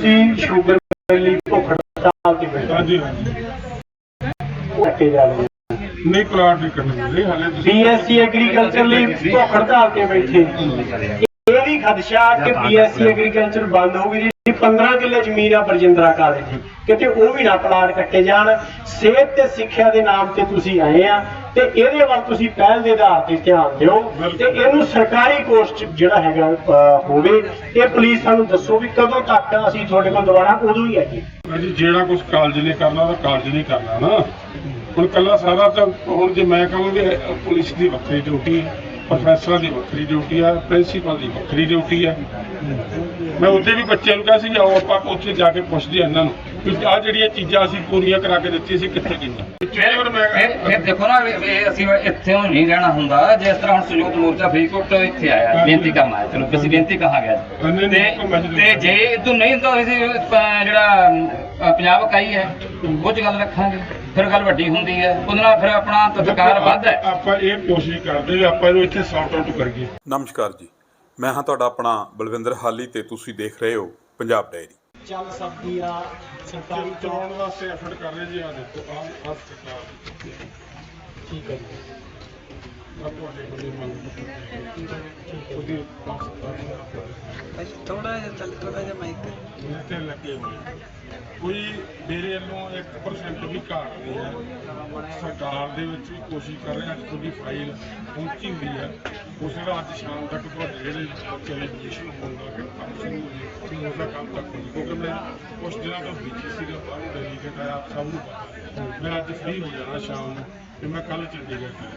ਤੁਸੀਂ ਸ਼ੂਗਰ ਲਈ ਭੁੱਖ ਹੜਤਾਲ ਤੇ ਬੈਠੇ ਹਾਂਜੀ ਹਾਂਜੀ। ਰੱਖੇ ਜਾ ਰਹੇ ਨਹੀਂ ਪਲਾਟ ਨਹੀਂ ਕਰਨੇ ਹਾਲੇ ਤੁਸੀਂ ਬੀਐਸਸੀ ਐਗਰੀਕਲਚਰ ਲਈ ਭੁੱਖ ਹੜਤਾਲ ਤੇ ਬੈਠੇ ਇਹ ਵੀ ਖਦਸ਼ਾ ਕਿ ਬੀਐਸਸੀ ਐਗਰੀਕਲਚਰ ਬੰਦ ਹੋ ਗਈ ਜੀ। 15 ਕਿੱਲੇ ਜ਼ਮੀਨ ਆ ਬਰਜਿੰਦਰਾ ਕਾਲਜ ਦੀ। ਕਿਤੇ ਉਹ ਵੀ ਨਾ ਪਲਾਟ ਕੱਟੇ ਜਾਣ। ਸਿਹਤ ਤੇ ਸਿੱਖਿਆ ਦੇ ਨਾਮ ਤੇ ਤੁਸੀਂ ਆਏ ਆ ਤੇ ਇਹਦੇ ਵੱਲ ਤੁਸੀਂ ਪਹਿਲ ਦੇ ਆਧਾਰ ਤੇ ਧਿਆਨ ਦਿਓ। ਤੇ ਇਹਨੂੰ ਸਰਕਾਰੀ ਕੋਰਸ ਜਿਹੜਾ ਹੈਗਾ ਹੋਵੇ ਇਹ ਪਲੀਜ਼ ਸਾਨੂੰ ਦੱਸੋ ਵੀ ਕਦੋਂ ਤੱਕ ਅਸੀਂ ਤੁਹਾਡੇ ਕੋਲ ਦੁਬਾਰਾ ਉਦੋਂ ਹੀ ਆਈਏ। ਜੀ ਜਿਹੜਾ ਕੁਝ ਕਾਲਜ ਨੇ ਕਰਨਾ ਉਹ ਕਾਲਜ ਨਹੀਂ ਕਰਨਾ ਨਾ। ਹੁਣ ਕੱਲਾ ਸਾਰਾ ਤਾਂ ਹੁਣ ਜੇ ਮੈਂ ਕਹਾਂ ਇਹ ਪੁਲਿਸ ਦੀ ਵੱਖਰੀ ਡਿਊਟੀ ਹੈ। ਪ੍ਰੋਫੈਸਰਾਂ ਦੀ ਵੱਖਰੀ ਡਿਊਟੀ ਹੈ ਪ੍ਰਿੰਸੀਪਲ ਦੀ ਵੱਖਰੀ ਡਿਊਟੀ ਹੈ ਮੈਂ ਉੱਥੇ ਵੀ ਬੱਚਿਆਂ ਨੂੰ ਕਿਹਾ ਸੀ ਆਓ ਆਪਾਂ ਉੱਥੇ ਜਾ ਕੇ ਪੁੱਛਦੇ ਹਾਂ ਇਹਨਾਂ ਨੂੰ। ਵੀ ਆਹ ਜਿਹੜੀਆਂ ਚੀਜ਼ਾਂ ਅਸੀਂ ਪੂਰੀਆਂ ਕਰਾ ਕੇ ਦਿੱਤੀਆਂ ਸੀ ਕਿੱਥੇ ਗਈਆਂ ਮੈਂ ਫਿਰ ਦੇਖੋ ਨਾ ਵੀ ਇਹ ਅਸੀਂ ਇੱਥੇ ਨਹੀਂ ਰਹਿਣਾ ਹੁੰਦਾ। ਜਿਸ ਤਰ੍ਹਾਂ ਹੁਣ ਸੰਯੁਕਤ ਮੋਰਚਾ ਫਰੀਦਕੋਟ ਤੋਂ ਇੱਥੇ ਆਇਆ ਬੇਨਤੀ ਕਰਨ ਆਇਆ ਚਲੋ ਅਸੀਂ ਬੇਨਤੀ ਕਹਾਂ ਗਿਆ ਤੇ ਜੀ। ਤੇ ਜੇ ਇਦੋਂ ਨਹੀਂ ਤਾਂ ਅਸੀਂ ਅਹ, ਜਿਹੜਾ ਅਹ, ਪੰਜਾਬ ਇਕਾਈ ਹੈ ਉਹ ਚ ਗੱਲ ਰੱਖਾਂਗੇ। ਫਿਰ ਗੱਲ ਵੱਡੀ ਹੁੰਦੀ ਹੈ। ਉਹਦੇ ਨਾਲ ਫਿਰ ਆਪਣਾ ਤਤਕਾਰ ਵੱਧ ਹੈ। ਆਪਾਂ ਇਹ ਕੋਸ਼ਿਸ਼ ਕਰਦੇ ਵੀ ਆਪਾਂ ਇਹਨੂੰ ਇੱਥੇ ਸੌਟ ਆਊਟ ਕਰੀਏ। ਨਮਸਕਾਰ ਜੀ। ਮੈਂ ਹਾਂ ਤੁਹਾਡਾ ਆਪਣਾ ਬਲਵਿੰਦਰ ਹਾਲੀ ਤੇ ਤੁਸੀਂ ਦੇਖ ਰਹੇ ਹੋ ਪੰਜਾਬ ਡਾਇਰੀ ਚੱਲ ਸਕਦੀ ਆ ਸਰਕਾਰੀ ਚਲਾਉਣ ਵਾਸਤੇ ਐਫਰਟ ਕਰ ਰਹੇ ਜੀ ਆ ਦੇਖੋ ਆ ਆ ਸਰਕਾਰ ਠੀਕ ਹੈ ਜੀ। ਆ ਤੁਹਾਡੇ ਕੋਲ ਮੰਗ ਉਹਦੀ ਥੋੜਾ ਜਿਹਾ ਚੱਲ ਥੋੜਾ ਜਿਹਾ ਮਾਈਕ ਤੇ ਲੱਗੇ ਹੋਏ। ਕੋਈ ਮੇਰੇ ਵੱਲੋਂ 1% ਵੀ ਘਾਟ ਨਹੀਂ ਹੈ। ਸਰਕਾਰ ਦੇ ਵਿੱਚ ਵੀ ਕੋਸ਼ਿਸ਼ ਕਰ ਰਹੇ ਹਾਂ, ਅੱਜ ਤੁਹਾਡੀ ਫਾਈਲ ਪਹੁੰਚੀ ਹੋਈ ਹੈ। ਉਸ ਦਾ ਅੱਜ ਸ਼ਾਮ ਤੱਕ ਤੁਹਾਡੇ ਜਿਹੜੇ ਬੱਚੇ ਨੇ ਐਡਮਿਸ਼ਨ ਹੋਊਗਾ ਕਿ ਕੰਮ ਸ਼ੁਰੂ ਹੋ ਜੇ ਉਸ ਦਾ ਕੰਮ ਤੱਕ ਹੋ ਕਿਉਂਕਿ ਮੈਂ ਉਸ ਦਿਨਾਂ ਤੋਂ ਬਿਜ਼ੀ ਸੀਗਾ, ਬਾਹਰ ਡੈਲੀਗੇਟ ਆਇਆ ਆਪ ਸਭ ਨੂੰ ਪਤਾ ਮੈਂ ਅੱਜ ਫ੍ਰੀ ਹੋ ਜਾਣਾ ਸ਼ਾਮ ਨੂੰ, ਤੇ ਮੈਂ ਕੱਲ ਚੰਡੀਗੜ੍ਹ ਜਾਣਾ।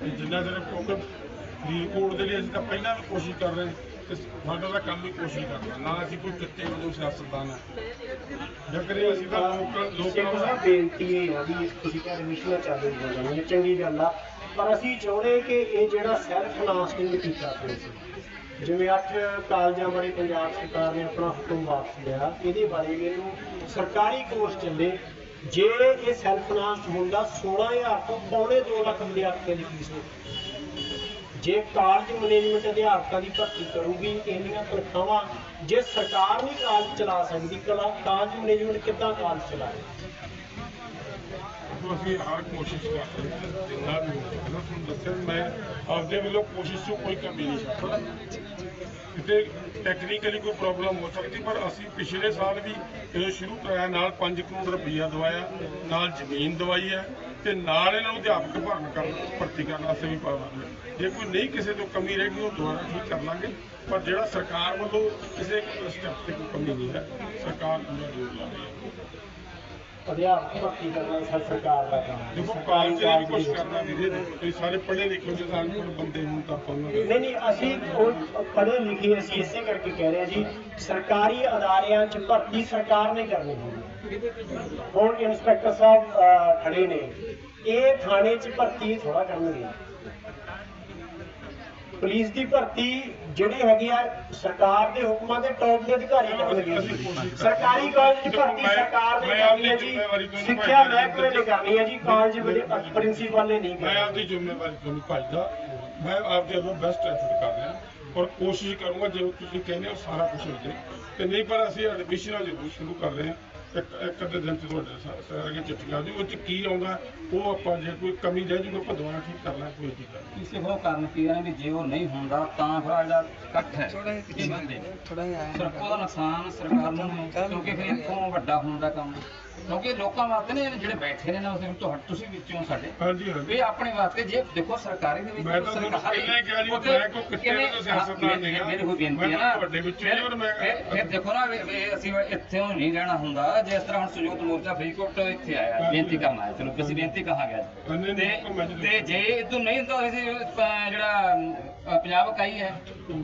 ਤੇ ਜਿੰਨਾ ਚਿਰ ਕਿਉਂਕਿ ਫਰੀਦਕੋਟ ਦੇ ਲਈ ਅਸੀਂ ਤਾਂ ਪਹਿਲਾਂ ਵੀ ਕੋਸ਼ਿਸ਼ ਕਰ ਰਹੇ ਤੇ ਸਾਡਾ ਤਾਂ ਕੰਮ ਹੀ ਕੋਸ਼ਿਸ਼ ਕਰਨਾ ਨਾ ਅਸੀਂ ਕੋਈ ਕਿੱਤੇ ਵਜੋਂ ਸਿਆਸਤਦਾਨ ਹੈ ਜੇਕਰ ਅਸੀਂ ਤਾਂ ਲੋਕਾਂ ਲੋਕਾਂ ਨੂੰ ਦਾ ਬੇਨਤੀ ਇਹ ਹੈ ਵੀ ਤੁਸੀਂ ਕਹਿੰਦੇ ਮਿਸ਼ਨਾਂ ਚੱਲ ਰਹੀਆਂ ਨੇ ਚੰਗੀ ਗੱਲ ਆ। ਪਰ ਅਸੀਂ ਚਾਹੁੰਦੇ ਕਿ ਇਹ ਜਿਹੜਾ ਸੈਲਫ ਅਨਾਉਂਸਮੈਂਟ ਕੀਤਾ ਸੀ ਜਿਵੇਂ ਅੱਠ ਕਾਲਜਾਂ ਬਾਰੇ ਪੰਜਾਬ ਸਰਕਾਰ ਨੇ ਆਪਣਾ ਹੁਕਮ ਵਾਪਸ ਲਿਆ ਇਹਦੇ ਬਾਰੇ ਵੀ ਇਹਨੂੰ ਸਰਕਾਰੀ ਕੋਰਸ ਚੱਲੇ। ਜੇ ਇਹ ਸੈਲਫ ਅਨਾਉਂਸ ਹੁੰਦਾ 16000 ਤੋਂ ਪੌਣੇ 2 ਲੱਖ ਵਿਦਿਆਰਥੀਆਂ ਦੀ ਫੀਸ ਹੋਵੇ ਜੇ ਕਾਲਜ ਮੈਨੇਜਮੈਂਟ ਅਧਿਆਪਕਾਂ ਦੀ ਭਰਤੀ ਕਰੂਗੀ, ਇੰਨੀਆਂ ਤਨਖਾਹਾਂ, ਜੇ ਸਰਕਾਰ ਨਹੀਂ ਕਾਲਜ ਚਲਾ ਸਕਦੀ ਕਲਾ, ਕਾਲਜ ਮੈਨੇਜਮੈਂਟ ਕਿੱਦਾਂ ਕਾਲਜ ਚਲਾਏ? ਅਸੀਂ ਹਰ ਕੋਸ਼ਿਸ਼ ਕਰ ਰਹੇ ਹਾਂ, ਜਿੰਨਾ ਵੀ ਹੋ ਸਕਦਾ ਤੁਹਾਨੂੰ ਦੱਸਿਆ ਮੈਂ ਆਪਦੇ ਵੱਲੋਂ ਕੋਸ਼ਿਸ਼ 'ਚੋਂ ਕੋਈ ਕਮੀ ਨਹੀਂ ਛੱਡਦਾ ਕਿਤੇ ਟੈਕਨੀਕਲੀ ਕੋਈ ਪ੍ਰੋਬਲਮ ਹੋ ਸਕਦੀ, ਪਰ ਅਸੀਂ ਪਿਛਲੇ ਸਾਲ ਵੀ ਇਹ ਸ਼ੁਰੂ ਕਰਾਇਆ, ਨਾਲ 5 ਕਰੋੜ ਰੁਪਈਆ ਦਵਾਇਆ, ਨਾਲ ਜ਼ਮੀਨ ਦਵਾਈ ਹੈ, ਤੇ ਨਾਲ ਇਹਨਾਂ ਨੂੰ ਅਧਿਆਪਕ ਭਰਨ ਕਰਨ, ਭਰਤੀ ਕਰਨ ਵਾਸਤੇ ਵੀ ਪਾਵਾਂਗੇ ਜੇ ਕੋਈ ਨਹੀਂ ਕਿਸੇ ਤੋਂ ਕਮੀ ਰਹੇਗੀ ਉਹ ਦੁਬਾਰਾ ਠੀਕ ਕਰ ਲਾਂਗੇ। ਪਰ ਜਿਹੜਾ ਸਰਕਾਰ ਵੱਲੋਂ ਕਿਸੇ ਸਟੈਪ ਤੇ ਕੋਈ ਕਮੀ ਨਹੀਂ ਹੈ ਸਰਕਾਰ ਪੂਰਾ ਜ਼ੋਰ ਲਾ ਰਹੀ ਹੈ। ਅਧਿਆਪਕ ਭਰਤੀ ਕਰਨਾ ਸਰ ਸਰਕਾਰ ਦਾ ਕੰਮ। ਦੇਖੋ ਕਾਲਜ ਦੇ ਵੀ ਕੁਝ ਕਰਨਾ ਵੀਰੇ ਤੁਸੀਂ ਸਾਰੇ ਪੜ੍ਹੇ ਲਿਖੇ ਹੋ ਬੰਦੇ ਹੁਣ ਤਾਂ ਦੇ ਨਹੀਂ ਨਹੀਂ ਅਸੀਂ ਉਹ ਪੜ੍ਹੇ ਲਿਖੇ ਅਸੀਂ ਇਸੇ ਕਰਕੇ ਕਹਿ ਰਹੇ ਜੀ ਸਰਕਾਰੀ ਅਦਾਰਿਆਂ 'ਚ ਭਰਤੀ ਸਰਕਾਰ ਨੇ ਕਰਨੀ ਹੁਣ ਇੰਸਪੈਕਟਰ ਸਾਹਿਬ ਖੜੇ ਨੇ। ਇਹ ਥਾਣੇ 'ਚ ਭਰਤੀ ਥੋੜਾ ਕਰਨਗੇ। ਪੁਲਿਸ ਦੀ ਭਰਤੀ ਜਿਹੜੀ ਹੈਗੀ ਆ ਸਰਕਾਰ ਦੇ ਹੁਕਮਾਂ ਦੇ ਟੌਪ ਦੇ ਅਧਿਕਾਰੀ ਕਰਨਗੇ ਸਰਕਾਰੀ ਕਾਲਜ 'ਚ ਭਰਤੀ ਸਰਕਾਰ ਨੇ ਕਰਨੀ ਹੈ ਜੀ। ਸਿੱਖਿਆ ਮਹਿਕਮੇ ਨੇ ਕਰਨੀ ਹੈ ਜੀ। ਕਾਲਜ ਦੇ ਪ੍ਰਿੰਸੀਪਲ ਨੇ ਨਹੀਂ ਮੈਂ ਆਪਦੀ ਜ਼ਿੰਮੇਵਾਰੀ ਤੁਹਾਨੂੰ ਭਜਦਾ। ਮੈਂ ਆਪਦੇ ਵੱਲੋਂ ਬੈਸਟ ਐਫਰਟ ਕਰ ਰਿਹਾ। ਔਰ ਕੋਸ਼ਿਸ਼ ਕਰੂੰਗਾ ਜੇ ਤੁਸੀਂ ਕਹਿੰਦੇ ਹੋ ਸਾਰਾ ਕੁਝ ਹੋ ਜਾਏ। ਤੇ ਨਹੀਂ ਪਰ ਅਸੀਂ ਐਡਮਿਸ਼ਨਾਂ ਜ਼ਰੂਰ ਸ਼ੁਰੂ ਕਰ ਰਹੇ ਹਾਂ। ਇੱਕ ਇੱਕ ਅੱਧੇ ਦਿਨ ਚ ਤੁਹਾਡੇ ਸਾ- ਸਾਰੀਆਂ ਚਿੱਠੀਆਂ ਦੀ ਉਹ ਚ ਕੀ ਆਉਂਦਾ ਉਹ ਆਪਾਂ ਜੇ ਕੋਈ ਕਮੀ ਰਹਿ ਜੂਗਾ ਆਪਾਂ ਦੁਬਾਰਾ ਠੀਕ ਕਰ ਲਾਂਗੇ ਕੋਈ ਦਿੱਕਤ ਨਹੀਂ। ਕਿਸੇ ਹੋਰ ਕਾਰਨ ਕੀ ਹੈ ਵੀ ਜੇ ਉਹ ਨਹੀਂ ਹੁੰਦਾ ਤਾਂ ਫਿਰ ਜਿਹੜਾ ਇਕੱਠ ਹੈ ਥੋੜਾ ਜਿਹਾ ਬੰਦੇ ਥੋੜਾ ਜਿਹਾ ਉਹਦਾ ਨੁਕਸਾਨ ਸਰਕਾਰ ਨੂੰ ਕਿਉਂਕਿ ਫਿਰ ਇੱਥੋਂ ਵੱਡਾ ਹੋਣ ਦਾ ਕੰਮ ਕਿਉਂਕਿ ਲੋਕਾਂ ਵਾਸਤੇ ਨੇ ਜਿਹੜੇ ਬੈਠੇ ਨੇ ਨਾ ਉਸ ਤੁਹਾਡੇ ਤੁਸੀਂ ਵਿੱਚੋਂ ਸਾਡੇ। ਹਾਂਜੀ ਹਾਂਜੀ। ਵੀ ਆਪਣੇ ਵਾਸਤੇ ਜੇ ਦੇਖੋ ਸਰਕਾਰੀ ਦੇ ਵਿੱਚ ਮੈਂ ਤਾਂ ਸਰਕਾਰੀ- ਕਿਹਾ ਜੀ, ਮੈਂ ਕੋਈ ਕਿਤੇ ਕਿਵੇਂ- ਦਾ ਸਿਆਸਤਦਾਨ ਨਹੀਂ। ਮੇਰੀ ਕੋਈ ਬੇਨਤੀ ਹੈ ਨਾ। ਤੁਹਾਡੇ ਵਿੱਚੋਂ ਹੀ ਔਰ ਮੈਂ- ਫਿਰ- ਦੇਖੋ ਨਾ ਇਹ ਅਸੀਂ ਇੱਥੇ ਨਹੀਂ ਰਹਿਣਾ ਹੁੰਦਾ। ਜਿਸ ਤਰ੍ਹਾਂ ਹੁਣ ਸੰਯੁਕਤ ਮੋਰਚਾ ਫਰੀਦਕੋਟ ਇੱਥੇ ਆਇਆ ਬੇਨਤੀ ਕਰਨ ਆਇਆ ਚਲੋ ਅਸੀਂ ਬੇਨਤੀ ਕਹਾਂ ਗਿਆ ਤੇ ਜੀ। ਤੇ ਜੇ ਇਦੋਂ ਨਹੀਂ ਤਾਂ ਅਸੀਂ ਜਿਹੜਾ ਪੰਜਾਬ ਇਕਾਈ ਹੈ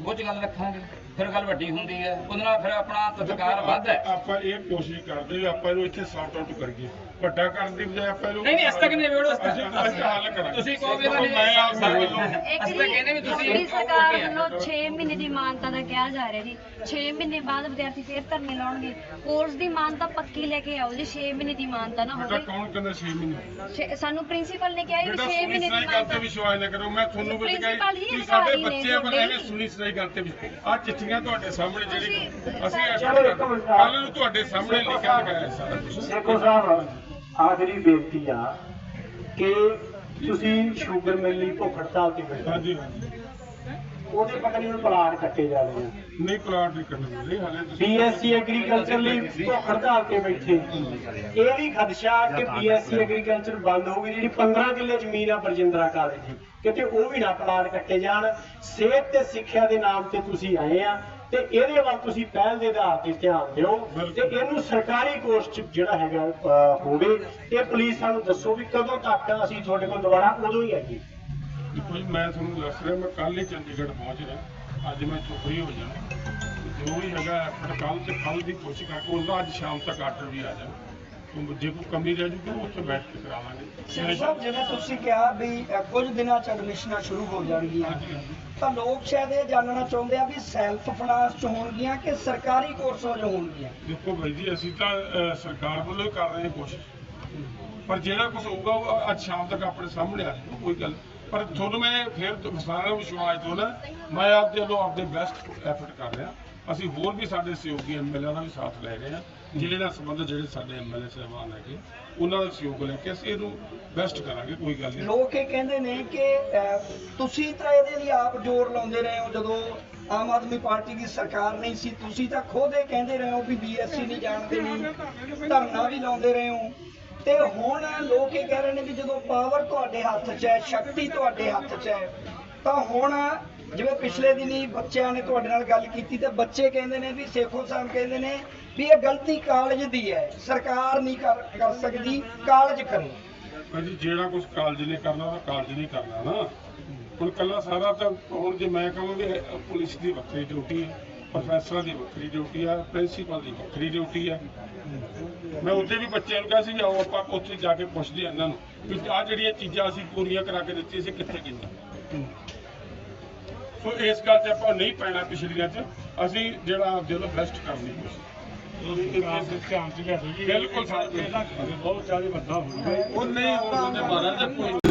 ਉਹ ਚ ਗੱਲ ਰੱਖਾਂਗੇ। ਫਿਰ ਗੱਲ ਵੱਡੀ ਹੁੰਦੀ ਹੈ। ਉਹਦੇ ਨਾਲ ਫਿਰ ਆਪਣਾ ਤਤਕਾਰ ਵੱਧ ਹੈ। ਆਪਾਂ ਇਹ ਕੋਸ਼ਿਸ਼ ਕਰਦੇ ਆਪਾਂ ਇਹਨੂੰ ਇੱਥੇ ਸੌਟ ਆਊਟ ਕਰੀਏ ਵੱਡਾ ਕਰਨ ਦੀ ਬਜਾਏ ਆਪਾਂ ਇਹਨੂੰ ਨਹੀਂ ਨਹੀਂ ਇਸ ਤੱਕ ਨਹੀਂ ਵੇੜੋ ਅਸੀਂ ਅਸੀਂ ਹੱਲ ਕਰਾਂਗੇ। ਤੁਸੀਂ ਕਹੋਗੇ ਤਾਂ ਦੇਖੋ, ਮੈਂ ਆਪਦੇ ਵੱਲੋਂ ਇੱਕ ਅਸੀਂ ਤਾਂ ਕਹਿੰਦੇ ਵੀ ਜੀ ਤੁਸੀਂ ਮੋਦੀ ਸਰਕਾਰ ਵੱਲੋਂ 6 ਮਹੀਨੇ ਦੀ ਮਾਨਤਾ ਦਾ ਕਿਹਾ ਜਾ ਰਿਹਾ ਜੀ 6 ਮਹੀਨੇ ਬਾਅਦ ਵਿਦਿਆਰਥੀ ਫੇਰ ਧਰਨੇ ਲਾਉਣਗੇ। ਕੋਰਸ ਦੀ ਮਾਨਤਾ ਪੱਕੀ ਲੈ ਕੇ ਆਓ ਜੀ 6 ਮਹੀਨੇ ਦੀ ਮਾਨਤਾ ਨਾ ਹੋਵੇ। ਕੌਣ ਕਹਿੰਦਾ 6 ਮਹੀਨੇ? ਛੇ- ਸਾਨੂੰ ਪ੍ਰਿੰਸੀਪਲ ਨੇ ਕਿਹਾ ਵੀ ਬੇਟਾ 6 ਸੁਣੀ ਮਹੀਨੇ ਸੁਣਾਈ ਦੀ ਗੱਲ ਤੇ ਮਾਨਤਾ ਵਿਸ਼ਵਾਸ ਨਾ ਕਰੋ ਮੈਂ ਤੁਹਾਨੂੰ ਵੀ ਪ੍ਰਿੰਸੀਪਲ ਕਹੀ ਜੀ ਕਿ ਸਾਡੇ ਅਧਿਕਾਰੀ ਨੇ ਬੱਚੇ ਪਰ ਤੁਹਾਡੇ ਐਵੇਂ ਸੁਣੀ ਸੁਣਾਈ ਗੱਲ ਤੇ ਵੀ ਆ ਚਿੱਠੀ ਲਿਖੀਆਂ ਤੁਹਾਡੇ ਸਾਹਮਣੇ ਜਿਹੜੀ ਅਸੀਂ ਇੱਕ ਮਿੰਟ। ਕੱਲ ਨੂੰ ਤੁਹਾਡੇ ਸਾਹਮਣੇ ਲਿਖਿਆ ਲਗਾਇਆ ਸਾਰਾ ਕੁਝ ਸੇਖੋ ਸਾਹਿਬ ਆਖਰੀ ਬੇਨਤੀ ਆ ਕਿ ਤੁਸੀਂ ਸ਼ੂਗਰ ਮਿਲ ਲਈ ਭੁੱਖ ਹੜਤਾਲ ਤੇ ਬੈਠੇ। ਹਾਂਜੀ ਹਾਂਜੀ। ਉਹਦੇ ਪਤਾ ਨਹੀਂ ਪਲਾਟ ਕੱਟੇ ਜਾ ਰਹੇ ਆ। ਨਹੀਂ ਪਲਾਟ ਨਹੀਂ ਕਰਨਾ ਨਹੀਂ ਹਾਲੇ ਤੁਸੀਂ ਬੀਐਸਸੀ ਐਗਰੀਕਲਚਰ ਲਈ ਭੁੱਖ ਹੜਤਾਲ ਤੇ ਬੈਠੇ। ਇਹ ਵੀ ਖਦਸ਼ਾ ਕਿ ਬੀਐਸਸੀ ਐਗਰੀਕਲਚਰ ਬੰਦ ਹੋ ਗਈ ਜਿਹੜੀ 15 ਕਿੱਲੇ ਜ਼ਮੀਨ ਆ ਬਰਜਿੰਦਰਾ ਕਾਲਜ ਦੀ। ਕਿਤੇ ਉਹ ਵੀ ਨਾ ਪਲਾਟ ਕੱਟੇ ਜਾਣ। ਸਿਹਤ ਤੇ ਸਿੱਖਿਆ ਦੇ ਨਾਮ ਤੇ ਤੁਸੀਂ ਆਏ ਆ। ਤੇ ਇਹਦੇ ਵੱਲ ਤੁਸੀਂ ਪਹਿਲ ਦੇ ਆਧਾਰ ਤੇ ਧਿਆਨ ਦਿਓ। ਤੇ ਇਹਨੂੰ ਸਰਕਾਰੀ ਕੋਰਸ ਚ ਜਿਹੜਾ ਹੈਗਾ ਹੋਵੇ ਇਹ ਪੁਲਿਸ ਸਾਨੂੰ ਦੱਸੋ ਵੀ ਕਦੋਂ ਤੱਕ ਅਸੀਂ ਤੁਹਾਡੇ ਕੋਲ ਦੁਬਾਰਾ ਉਦੋਂ ਹੀ ਆਈਏ ਕੋਈ ਮੈਂ ਤੁਹਾਨੂੰ ਦੱਸ ਰਿਹਾ ਮੈਂ ਕੱਲ ਹੀ ਚੰਡੀਗੜ੍ਹ ਪਹੁੰਚ ਰਿਹਾ। ਅੱਜ ਮੈਂ ਚੁੱਪਰੀ ਹੋ ਜਾਣਾ ਜੋ ਵੀ ਹੈਗਾ ਕੱਲ ਤੇ ਕੱਲ ਦੀ ਕੋਸ਼ਿਸ਼ ਕਰਕੇ ਉਹਦਾ ਅੱਜ ਸ਼ਾਮ ਤੱਕ ਆਰਡਰ ਵੀ ਆ ਜਾਣਾ। ਕਿਉਂਕਿ ਜੇ ਕੋਈ ਕਮੀ ਰਹਿ ਜੂਗੀ ਉੱਥੇ ਬੈਠ ਕੇ ਕਰਾ ਲਾਂਗੇ ਸਾਹਿਬ ਜਿਵੇਂ ਤੁਸੀਂ ਕਿਹਾ ਵੀ ਅ, ਕੁਝ ਦਿਨਾਂ ਚ ਐਡਮਿਸ਼ਨਾਂ ਸ਼ੁਰੂ ਹੋ ਜਾਣਗੀਆਂ। ਤਾਂ ਲੋਕ ਸ਼ਾਇਦ ਇਹ ਜਾਣਨਾ ਚਾਹੁੰਦੇ ਆ ਵੀ ਸੈਲਫ ਫਾਈਨਾਂਸ ਚ ਹੋਣਗੀਆਂ ਕਿ ਸਰਕਾਰੀ ਕੋਰਸ ਵਜੋਂ ਹੋਣਗੀਆਂ? ਦੇਖੋ ਬਾਈ ਜੀ ਅਸੀਂ ਤਾਂ ਅਹ, ਸਰਕਾਰ ਵੱਲੋਂ ਹੀ ਕਰ ਰਹੇ ਹਾਂ ਕੋਸ਼ਿਸ਼। ਪਰ ਜਿਹੜਾ ਕੁਝ ਹੋਊਗਾ ਉਹ ਅੱਜ ਸ਼ਾਮ ਤੱਕ ਆਪਣੇ ਸਾਹਮਣੇ ਆ ਜਾਊਗਾ ਕੋਈ ਗੱਲ ਪਰ ਤੁਹਾਨੂੰ ਮੈਂ ਫਿਰ ਸਾਰਿਆਂ ਨੂੰ ਵਿਸ਼ਵਾਸ ਦਿਵਾਉਣਾ ਮੈਂ ਆਪਦੇ ਵੱਲੋਂ ਆਪਦੇ ਬੈਸਟ ਐਫਰਟ ਕਰ ਰਿਹਾ। ਅਸੀਂ ਹੋਰ ਵੀ ਸਾਡੇ ਸਹਿਯੋਗੀ ਐਮਐਲਏ ਦਾ ਵੀ ਸਾਥ ਲੈ ਰਹੇ ਹਾਂ। ਜ਼ਿਲ੍ਹੇ ਨਾਲ ਸੰਬੰਧਿਤ ਜਿਹੜੇ ਸਾਡੇ ਐਮਐਲਏ ਸਾਹਿਬਾਨ ਹੈਗੇ, ਉਹਨਾਂ ਦਾ ਸਹਿਯੋਗ ਲੈ ਕੇ ਅਸੀਂ ਇਹਨੂੰ ਬੈਸਟ ਕਰਾਂਗੇ, ਕੋਈ ਗੱਲ ਨਹੀਂ। ਲੋਕ ਇਹ ਕਹਿੰਦੇ ਨੇ ਕਿ ਤੁਸੀਂ ਤਾਂ ਇਹਦੇ ਲਈ ਆਪ ਜ਼ੋਰ ਲਾਉਂਦੇ ਰਹੇ ਹੋ, ਜਦੋਂ ਆਮ ਆਦਮੀ ਪਾਰਟੀ ਦੀ ਸਰਕਾਰ ਨਹੀਂ ਸੀ, ਤੁਸੀਂ ਤਾਂ ਖੁਦ ਇਹ ਕਹਿੰਦੇ ਰਹੇ ਹੋ ਵੀ ਬੀਐਸਸੀ ਨਹੀਂ ਜਾਣ ਦੇਣੀ ਧਰਨਾ ਵੀ ਲਾਉਂਦੇ ਰਹੇ ਹੋ। ਤੇ ਹੁਣ ਲੋਕ ਇਹ ਕਹਿ ਰਹੇ ਨੇ ਵੀ ਜਦੋਂ ਪਾਵਰ ਤੁਹਾਡੇ ਹੱਥ 'ਚ ਹੈ, ਸ਼ਕਤੀ ਤੁਹਾਡੇ ਹੱਥ 'ਚ ਹੈ, ਤਾਂ ਹੁਣ ਜਿਵੇਂ ਪਿਛਲੇ ਦਿਨੀ ਬੱਚਿਆਂ ਨੇ ਤੁਹਾਡੇ ਨਾਲ ਗੱਲ ਕੀਤੀ ਤੇ ਬੱਚੇ ਕਹਿੰਦੇ ਨੇ ਵੀ ਸੇਖੋ ਸਾਹਿਬ ਕਹਿੰਦੇ ਨੇ ਵੀ ਇਹ ਗਲਤੀ ਕਾਲਜ ਦੀ ਹੈ, ਸਰਕਾਰ ਨਹੀਂ ਕਰ ਕਰ ਸਕਦੀ, ਕਾਲਜ ਕਰੇ। ਭਾਜੀ ਜਿਹੜਾ ਕੁਝ ਕਾਲਜ ਨੇ ਕਰਨਾ ਉਹ ਕਾਲਜ ਨਹੀਂ ਕਰਨਾ ਨਾ। ਹੁਣ ਕੱਲਾ ਸਾਰਾ ਤਾਂ ਹੁਣ ਜੇ ਮੈਂ ਕਹਾਂਗੇ ਪੁਲਿਸ ਦੀ ਵੱਖਰੀ ਡਿਊਟੀ ਹੈ, ਪ੍ਰੋਫੈਸਰਾਂ ਦੀ ਵੱਖਰੀ ਡਿਊਟੀ ਹੈ, ਪ੍ਰਿੰਸੀਪਲ ਦੀ ਵੱਖਰੀ ਡਿਊਟੀ ਹੈ। ਮੈਂ ਉੱਥੇ ਵੀ ਬੱਚਿਆਂ ਨੂੰ ਕਿਹਾ ਸੀ ਆਓ, ਆਪਾਂ ਉੱਥੇ ਜਾ ਕੇ ਪੁੱਛਦੇ ਹਾਂ ਇਹਨਾਂ ਨੂੰ ਵੀ ਆਹ ਜਿਹੜੀਆਂ ਚੀਜ਼ਾਂ ਅਸੀਂ ਪੂਰੀਆਂ ਕਰਾ ਕੇ ਦਿੱਤੀਆਂ ਸੀ ਕਿੱਥੇ ਗਈਆਂ। ਸੋ ਇਸ ਗੱਲ ਤੇ ਆਪਾਂ ਨਹੀਂ ਪੈਣਾ ਪਿਛਲੀਆਂ 'ਚ। ਅਸੀਂ ਜਿਹੜਾ ਆਪਦੇ ਵੱਲੋਂ ਬੈਸਟ ਕਰਨ ਦੀ ਕੋਸ਼ਿਸ਼ ਬਿਲਕੁਲ ਬਹੁਤ ਜ਼ਿਆਦਾ ਵੱਡਾ ਹੋ ਗਿਆ ਉਹ ਨਹੀਂ ਮਹਾਰਾਜ ਦਾ ਕੋਈ